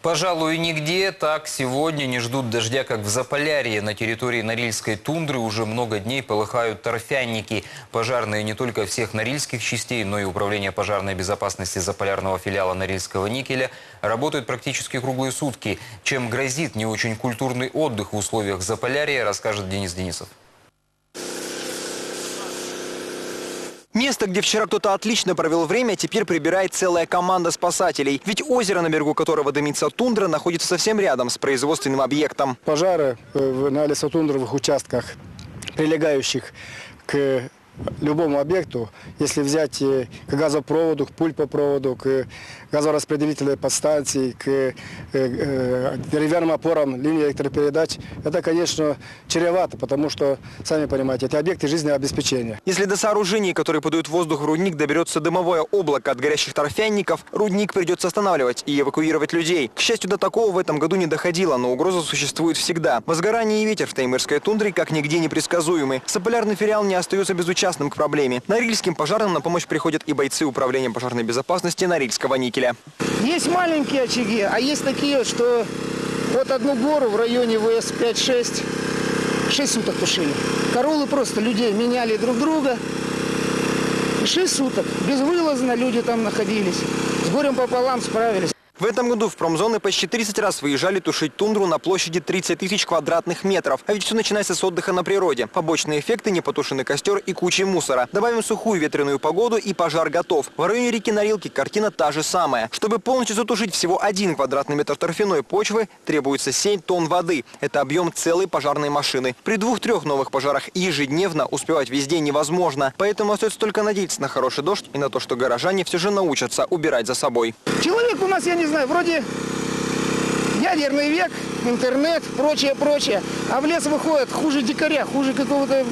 Пожалуй, нигде так сегодня не ждут дождя, как в Заполярье. На территории Норильской тундры уже много дней полыхают торфяники. Пожарные не только всех норильских частей, но и Управление пожарной безопасности заполярного филиала Норильского никеля работают практически круглые сутки. Чем грозит не очень культурный отдых в условиях Заполярья, расскажет Денис Денисов. Место, где вчера кто-то отлично провел время, теперь прибирает целая команда спасателей. Ведь озеро, на берегу которого дымится тундра, находится совсем рядом с производственным объектом. Пожары э, на лесотундровых участках, прилегающих к любому объекту, если взять э, к газопроводу, к пульпопроводу, к газораспределительной подстанции, к э, э, деревянным опорам линии электропередач, это, конечно, чревато, потому что, сами понимаете, это объекты жизнеобеспечения. Если до сооружений, которые подают воздух в рудник, доберется дымовое облако от горящих торфянников, рудник придется останавливать и эвакуировать людей. К счастью, до такого в этом году не доходило, но угроза существует всегда. Возгорание и ветер в Таймырской тундре как нигде непредсказуемы. Сополярный филиал не остается безучастным к проблеме. Норильским пожарным на помощь приходят и бойцы Управления пожарной безопасности Норильского никеля. Есть маленькие очаги, а есть такие, что вот одну гору в районе ВС 5-6 6 суток тушили. Королы просто людей меняли друг друга. И 6 суток. Безвылазно люди там находились. С горем пополам справились. В этом году в промзоны почти 30 раз выезжали тушить тундру на площади 30 тысяч квадратных метров. А ведь все начинается с отдыха на природе. Побочные эффекты – непотушенный костер и куча мусора. Добавим сухую ветреную погоду и пожар готов. В районе реки Норилки картина та же самая. Чтобы полностью затушить всего один квадратный метр торфяной почвы, требуется 7 тонн воды. Это объем целой пожарной машины. При двух-трех новых пожарах ежедневно успевать везде невозможно. Поэтому остается только надеяться на хороший дождь и на то, что горожане все же научатся убирать за собой. Человек у нас, я не знаю, вроде ядерный век, интернет, прочее, прочее. А в лес выходит хуже дикаря, хуже какого-то...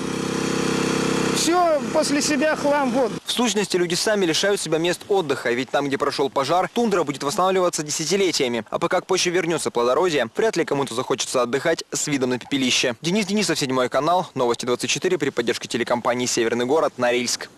Все после себя хлам, вот. В сущности, люди сами лишают себя мест отдыха, ведь там, где прошел пожар, тундра будет восстанавливаться десятилетиями. А пока к почве вернется плодородие, вряд ли кому-то захочется отдыхать с видом на пепелище. Денис Денисов, седьмой канал, новости 24 при поддержке телекомпании «Северный город», Норильск.